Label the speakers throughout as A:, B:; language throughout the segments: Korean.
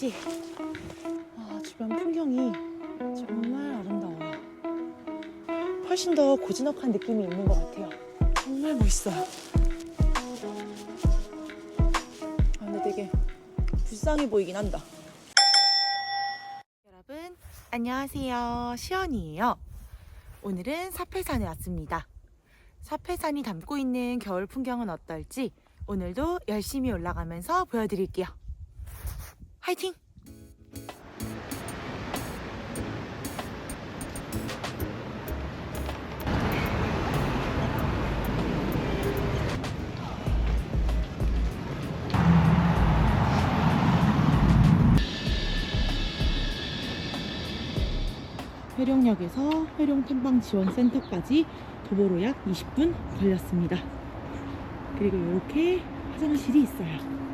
A: 날씨. 아, 주변 풍경이 정말 아름다워요. 훨씬 더 고즈넉한 느낌이 있는 것 같아요. 정말 멋있어요. 아, 근데 되게 불쌍해 보이긴 한다. 여러분, 안녕하세요. 시연이에요. 오늘은 사패산에 왔습니다. 사패산이 담고 있는 겨울 풍경은 어떨지 오늘도 열심히 올라가면서 보여드릴게요. 화이팅! 회룡역에서 회룡 탐방 지원 센터까지 도보로 약 20분 걸렸습니다. 그리고 이렇게 화장실이 있어요.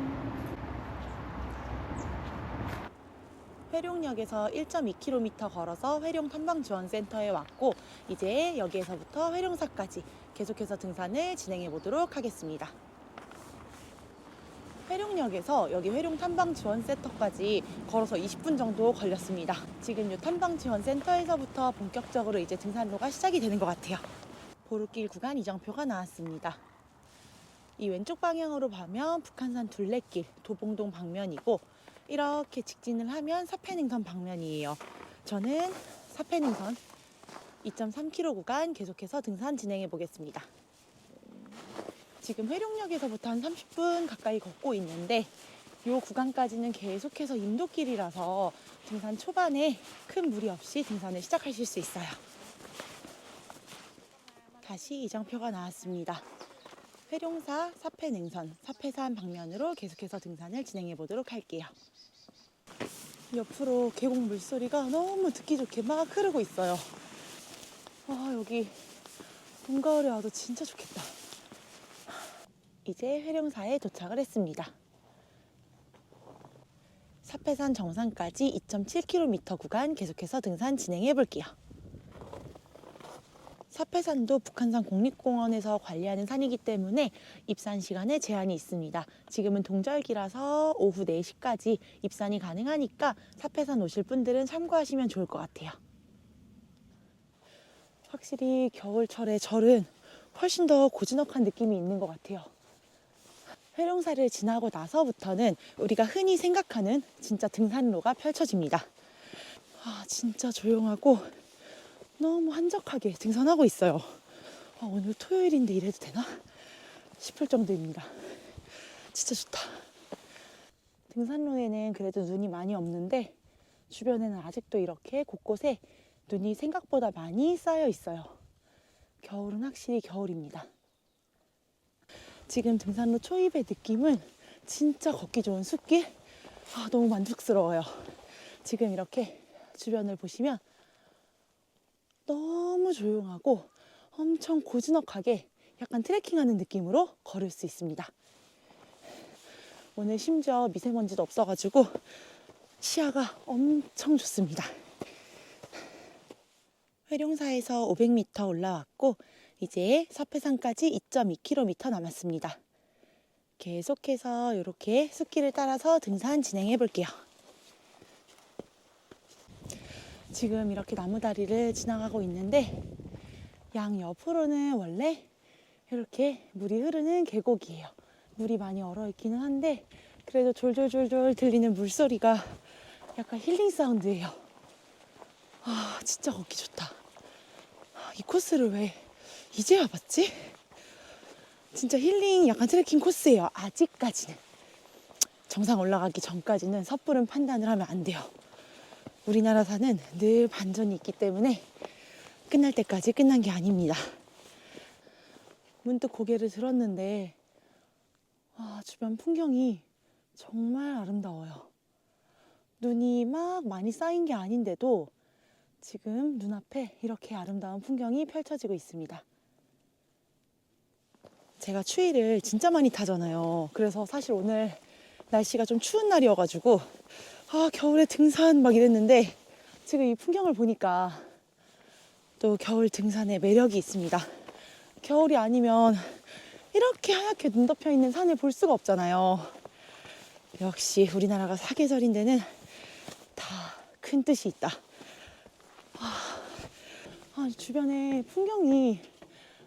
A: 회룡역에서 1.2km 걸어서 회룡 탐방 지원 센터에 왔고 이제 여기에서부터 회룡사까지 계속해서 등산을 진행해 보도록 하겠습니다. 회룡역에서 여기 회룡 탐방 지원 센터까지 걸어서 20분 정도 걸렸습니다. 지금 이 탐방 지원 센터에서부터 본격적으로 이제 등산로가 시작이 되는 것 같아요. 보루길 구간 이정표가 나왔습니다. 이 왼쪽 방향으로 보면 북한산 둘레길 도봉동 방면이고 이렇게 직진을 하면 사패능선 방면이에요. 저는 사패능선 2.3km 구간 계속해서 등산 진행해 보겠습니다. 지금 회룡역에서부터 한 30분 가까이 걷고 있는데 이 구간까지는 계속해서 인도길이라서 등산 초반에 큰 무리 없이 등산을 시작하실 수 있어요. 다시 이정표가 나왔습니다. 회룡사 사패능선 사패산 방면으로 계속해서 등산을 진행해 보도록 할게요. 옆으로 계곡 물소리가 너무 듣기 좋게 막 흐르고 있어요. 아, 여기 봄, 가을에 와도 진짜 좋겠다. 이제 회룡사에 도착을 했습니다. 사패산 정상까지 2.7km 구간 계속해서 등산 진행해 볼게요. 사패산도 북한산 국립공원에서 관리하는 산이기 때문에 입산 시간에 제한이 있습니다. 지금은 동절기라서 오후 4시까지 입산이 가능하니까 사패산 오실 분들은 참고하시면 좋을 것 같아요. 확실히 겨울철에 절은 훨씬 더 고즈넉한 느낌이 있는 것 같아요. 회룡사를 지나고 나서부터는 우리가 흔히 생각하는 진짜 등산로가 펼쳐집니다. 아, 진짜 조용하고 너무 한적하게 등산하고 있어요. 아, 오늘 토요일인데 이래도 되나? 싶을 정도입니다. 진짜 좋다. 등산로에는 그래도 눈이 많이 없는데 주변에는 아직도 이렇게 곳곳에 눈이 생각보다 많이 쌓여 있어요. 겨울은 확실히 겨울입니다. 지금 등산로 초입의 느낌은 진짜 걷기 좋은 숲길. 아, 너무 만족스러워요. 지금 이렇게 주변을 보시면 너무 조용하고 엄청 고즈넉하게 약간 트레킹하는 느낌으로 걸을 수 있습니다. 오늘 심지어 미세먼지도 없어가지고 시야가 엄청 좋습니다. 회룡사에서 500m 올라왔고 이제 사패산까지 2.2km 남았습니다. 계속해서 이렇게 숲길을 따라서 등산 진행해 볼게요. 지금 이렇게 나무다리를 지나가고 있는데 양 옆으로는 원래 이렇게 물이 흐르는 계곡이에요. 물이 많이 얼어 있기는 한데 그래도 졸졸졸졸 들리는 물소리가 약간 힐링 사운드예요. 아 진짜 걷기 좋다. 아, 이 코스를 왜 이제 와봤지? 진짜 힐링 약간 트레킹 코스예요. 아직까지는 정상 올라가기 전까지는 섣부른 판단을 하면 안 돼요. 우리나라산은 늘 반전이 있기 때문에 끝날 때까지 끝난 게 아닙니다. 문득 고개를 들었는데 아, 주변 풍경이 정말 아름다워요. 눈이 막 많이 쌓인 게 아닌데도 지금 눈앞에 이렇게 아름다운 풍경이 펼쳐지고 있습니다. 제가 추위를 진짜 많이 타잖아요. 그래서 사실 오늘 날씨가 좀 추운 날이어가지고 아 겨울에 등산 막 이랬는데 지금 이 풍경을 보니까 또 겨울 등산의 매력이 있습니다. 겨울이 아니면 이렇게 하얗게 눈 덮여 있는 산을 볼 수가 없잖아요. 역시 우리나라가 사계절인 데는 큰 뜻이 있다. 아, 주변에 풍경이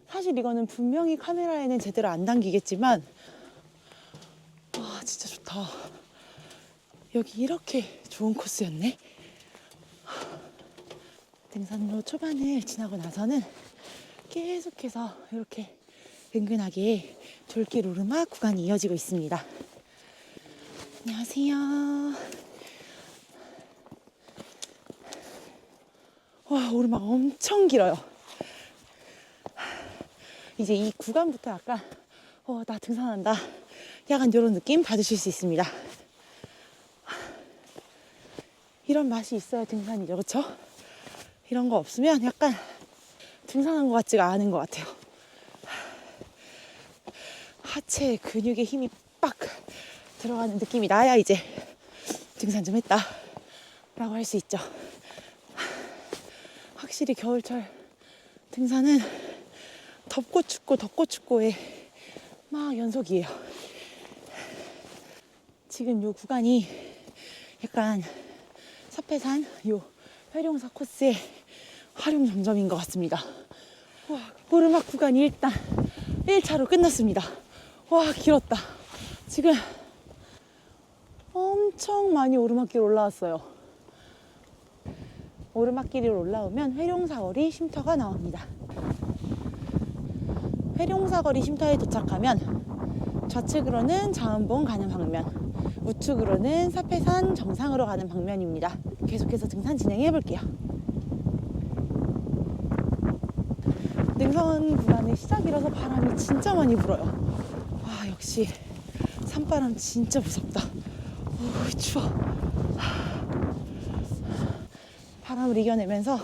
A: 사실 이거는 분명히 카메라에는 제대로 안 담기겠지만 와 진짜 좋다. 여기 이렇게 좋은 코스였네. 등산로 초반을 지나고 나서는 계속해서 이렇게 은근하게 돌길 오르막 구간이 이어지고 있습니다. 안녕하세요. 와, 오르막 엄청 길어요. 이제 이 구간부터 약간, 어, 나 등산한다. 약간 이런 느낌 받으실 수 있습니다. 이런 맛이 있어야 등산이죠, 그렇죠? 이런 거 없으면 약간 등산한 것 같지가 않은 것 같아요. 하체 근육에 힘이 빡 들어가는 느낌이 나야 이제 등산 좀 했다 라고 할 수 있죠. 확실히 겨울철 등산은 덥고 춥고 덥고 춥고의 막 연속이에요. 지금 요 구간이 약간 사패산 요 회룡사 코스의 활용 정점인 것 같습니다. 와, 오르막 구간이 일단 1차로 끝났습니다. 와, 길었다. 지금 엄청 많이 오르막길 올라왔어요. 오르막길을 올라오면 회룡사거리 쉼터가 나옵니다. 회룡사거리 쉼터에 도착하면 좌측으로는 자은봉 가는 방면, 우측으로는 사패산 정상으로 가는 방면입니다. 계속해서 등산 진행해 볼게요. 능선 구간의 시작이라서 바람이 진짜 많이 불어요. 와, 역시 산바람 진짜 무섭다. 오, 추워. 바람을 이겨내면서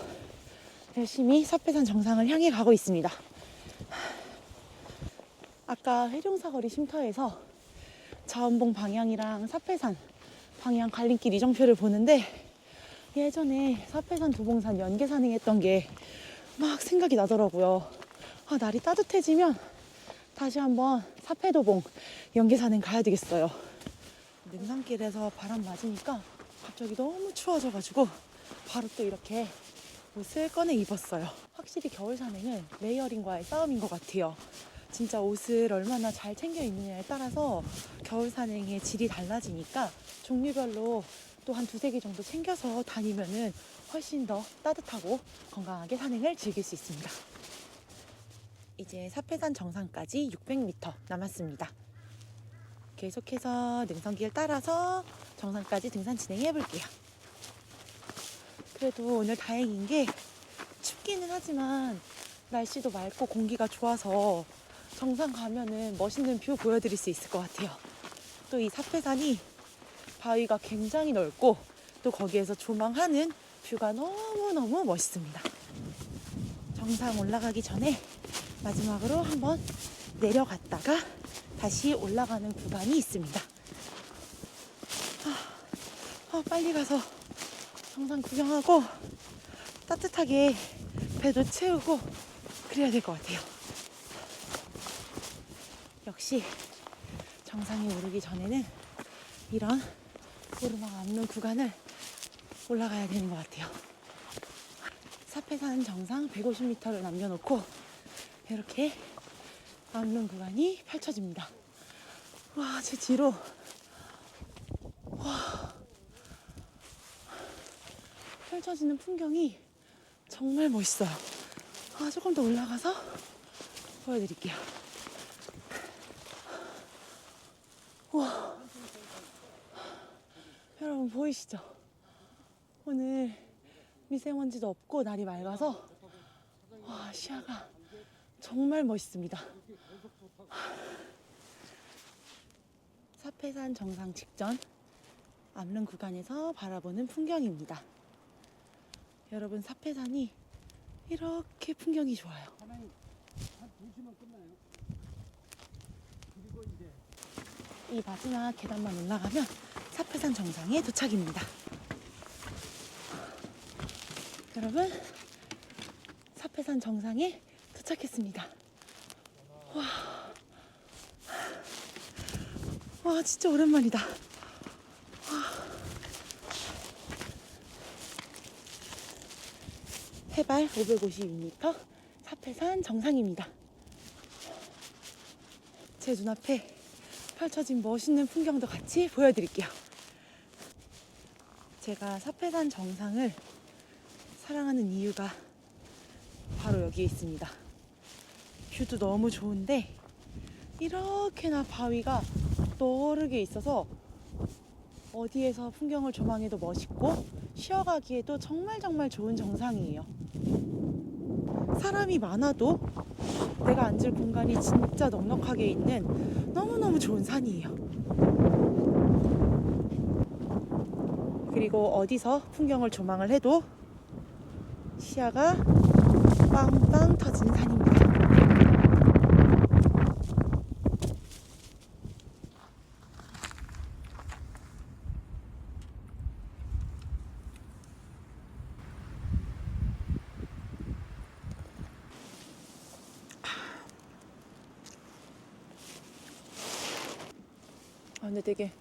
A: 열심히 사패산 정상을 향해 가고 있습니다. 아까 해룡사 거리 쉼터에서 자원봉 방향이랑 사패산 방향 갈림길 이정표를 보는데 예전에 사패산 도봉산 연계 산행했던 게 막 생각이 나더라고요. 아, 날이 따뜻해지면 다시 한번 사패도봉 연계 산행 가야 되겠어요. 능산길에서 바람 맞으니까 갑자기 너무 추워져가지고 바로 또 이렇게 옷을 꺼내 입었어요. 확실히 겨울 산행은 레이어링과의 싸움인 것 같아요. 진짜 옷을 얼마나 잘 챙겨 입느냐에 따라서 겨울 산행의 질이 달라지니까 종류별로 또 한 두세 개 정도 챙겨서 다니면은 훨씬 더 따뜻하고 건강하게 산행을 즐길 수 있습니다. 이제 사패산 정상까지 600m 남았습니다. 계속해서 능선길 따라서 정상까지 등산 진행해 볼게요. 그래도 오늘 다행인 게 춥기는 하지만 날씨도 맑고 공기가 좋아서 정상 가면은 멋있는 뷰 보여드릴 수 있을 것 같아요. 또 이 사패산이 바위가 굉장히 넓고 또 거기에서 조망하는 뷰가 너무너무 멋있습니다. 정상 올라가기 전에 마지막으로 한번 내려갔다가 다시 올라가는 구간이 있습니다. 아, 아, 빨리 가서 정상 구경하고 따뜻하게 배도 채우고 그래야 될 것 같아요. 역시 정상에 오르기 전에는 이런 오르막 없는 구간을 올라가야 되는 것 같아요. 사패산 정상 150m를 남겨놓고 이렇게 남는 구간이 펼쳐집니다. 와, 제 뒤로 와 펼쳐지는 풍경이 정말 멋있어요. 아, 조금 더 올라가서 보여드릴게요. 와, 여러분 보이시죠? 오늘 미세먼지도 없고 날이 맑아서 와, 시야가 정말 멋있습니다. 사패산 정상 직전 암릉 구간에서 바라보는 풍경입니다. 여러분 사패산이 이렇게 풍경이 좋아요.
B: 하나님 한 2시면 끝나요. 그리고 이제
A: 이 마지막 계단만 올라가면 사패산 정상에 도착입니다. 여러분, 사패산 정상에 도착했습니다. 와, 와, 진짜 오랜만이다. 와. 해발 552m 사패산 정상입니다. 제 눈앞에 펼쳐진 멋있는 풍경도 같이 보여드릴게요. 제가 사패산 정상을 사랑하는 이유가 바로 여기에 있습니다. 뷰도 너무 좋은데 이렇게나 바위가 너르게 있어서 어디에서 풍경을 조망해도 멋있고 쉬어가기에도 정말 정말 좋은 정상이에요. 사람이 많아도 내가 앉을 공간이 진짜 넉넉하게 있는 너무 좋은 산이에요. 그리고 어디서 풍경을 조망을 해도 시야가 빵빵 터지는 산입니다. 아, 근데 되게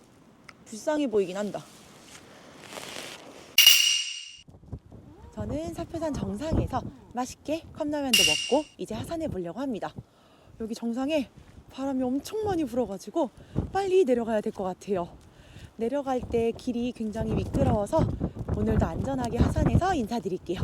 A: 불쌍해 보이긴 한다. 저는 사표산 정상에서 맛있게 컵라면도 먹고 이제 하산해 보려고 합니다. 여기 정상에 바람이 엄청 많이 불어가지고 빨리 내려가야 될 것 같아요. 내려갈 때 길이 굉장히 미끄러워서 오늘도 안전하게 하산해서 인사드릴게요.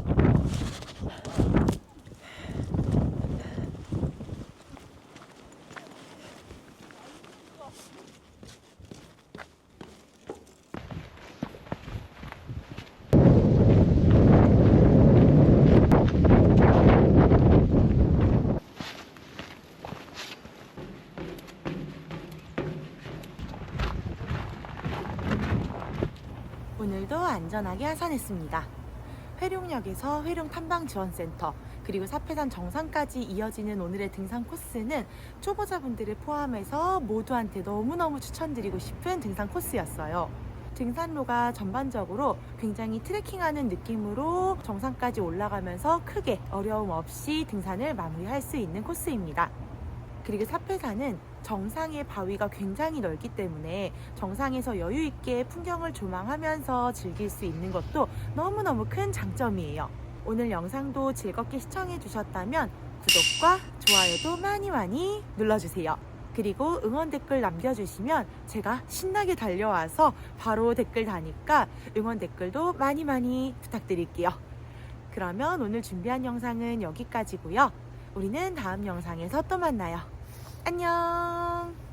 A: 오늘도 안전하게 하산했습니다. 회룡역에서 회룡 탐방 지원센터 그리고 사패산 정상까지 이어지는 오늘의 등산 코스는 초보자분들을 포함해서 모두한테 너무너무 추천드리고 싶은 등산 코스였어요. 등산로가 전반적으로 굉장히 트레킹하는 느낌으로 정상까지 올라가면서 크게 어려움 없이 등산을 마무리할 수 있는 코스입니다. 그리고 사패산은 정상의 바위가 굉장히 넓기 때문에 정상에서 여유 있게 풍경을 조망하면서 즐길 수 있는 것도 너무너무 큰 장점이에요. 오늘 영상도 즐겁게 시청해 주셨다면 구독과 좋아요도 많이 많이 눌러주세요. 그리고 응원 댓글 남겨주시면 제가 신나게 달려와서 바로 댓글 다니까 응원 댓글도 많이 많이 부탁드릴게요. 그러면 오늘 준비한 영상은 여기까지고요. 우리는 다음 영상에서 또 만나요. 안녕!